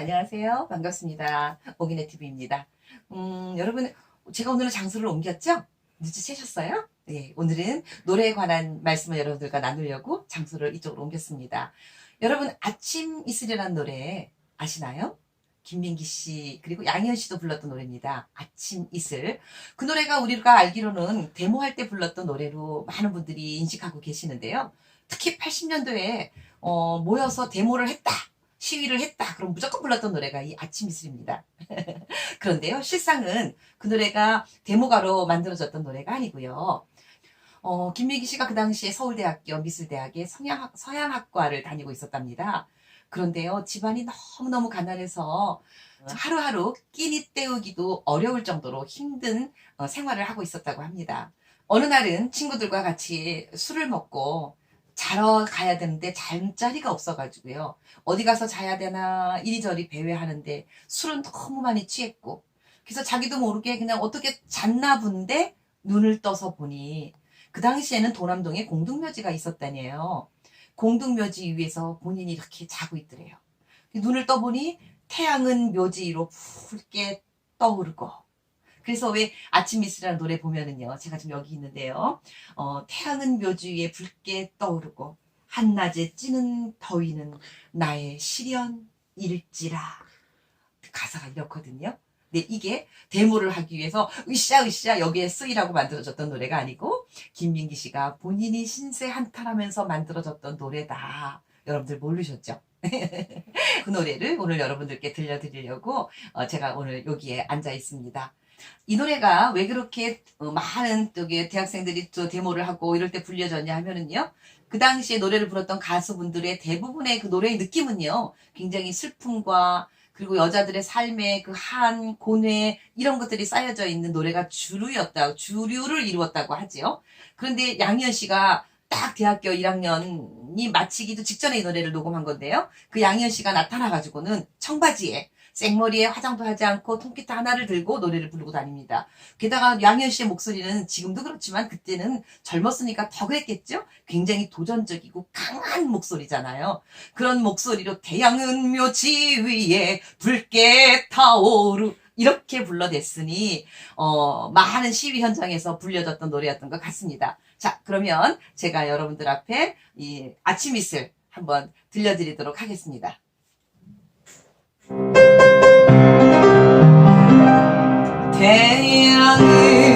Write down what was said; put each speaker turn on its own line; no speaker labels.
안녕하세요. 반갑습니다. 오기네 TV입니다. 음, 여러분, 제가 오늘은 장소를 옮겼죠? 눈치채셨어요? 네, 오늘은 노래에 관한 말씀을 여러분들과 나누려고 장소를 이쪽으로 옮겼습니다. 여러분, 아침 이슬이라는 노래 아시나요? 김민기 씨, 그리고 양희은 씨도 불렀던 노래입니다. 아침 이슬. 그 노래가 우리가 알기로는 데모할 때 불렀던 노래로 많은 분들이 인식하고 계시는데요. 특히 80년도에 어, 모여서 데모를 했다. 시위를 했다. 그럼 무조건 불렀던 노래가 이 아침 이슬입니다. 그런데요, 실상은 그 노래가 데모가로 만들어졌던 노래가 아니고요. 어, 김민기 씨가 그 당시에 서울대학교 미술대학의 성향학, 서양학과를 다니고 있었답니다. 그런데요, 집안이 너무너무 가난해서 하루하루 끼니 때우기도 어려울 정도로 힘든 어, 생활을 하고 있었다고 합니다. 어느 날은 친구들과 같이 술을 먹고 자러 가야 되는데 잠자리가 없어가지고요. 어디 가서 자야 되나 이리저리 배회하는데 술은 너무 많이 취했고 그래서 자기도 모르게 그냥 어떻게 잤나 본데 눈을 떠서 보니 그 당시에는 도남동에 공동묘지가 있었다네요. 공동묘지 위에서 본인이 이렇게 자고 있더래요. 눈을 떠보니 태양은 묘지 위로 붉게 떠오르고 그래서 왜 아침 미스라는 노래 보면은요 제가 지금 여기 있는데요 어, 태양은 묘지 위에 붉게 떠오르고 한낮에 찌는 더위는 나의 시련일지라 가사가 이렇거든요. 근데 이게 데모를 하기 위해서 으쌰으쌰 여기에 쓰이라고 만들어졌던 노래가 아니고 김민기 씨가 본인이 신세 한탄하면서 만들어졌던 노래다. 여러분들 모르셨죠? 그 노래를 오늘 여러분들께 들려드리려고 어, 제가 오늘 여기에 앉아 있습니다. 이 노래가 왜 그렇게 어, 많은 저기 대학생들이 또 데모를 하고 이럴 때 불려졌냐 하면은요. 그 당시에 노래를 불렀던 가수분들의 대부분의 그 노래의 느낌은요. 굉장히 슬픔과 그리고 여자들의 삶의 그 한, 고뇌, 이런 것들이 쌓여져 있는 노래가 주류였다, 주류를 이루었다고 하지요. 그런데 양희은 씨가 딱 대학교 1학년이 마치기도 직전에 이 노래를 녹음한 건데요. 그 양희은 씨가 나타나가지고는 청바지에 생머리에 화장도 하지 않고 통기타 하나를 들고 노래를 부르고 다닙니다. 게다가 양현 씨의 목소리는 지금도 그렇지만 그때는 젊었으니까 더 그랬겠죠? 굉장히 도전적이고 강한 목소리잖아요. 그런 목소리로 태양은 묘지 위에 붉게 타오르 이렇게 불러냈으니 어, 많은 시위 현장에서 불려졌던 노래였던 것 같습니다. 자, 그러면 제가 여러분들 앞에 이 아침 이슬 한번 들려드리도록 하겠습니다. 태양은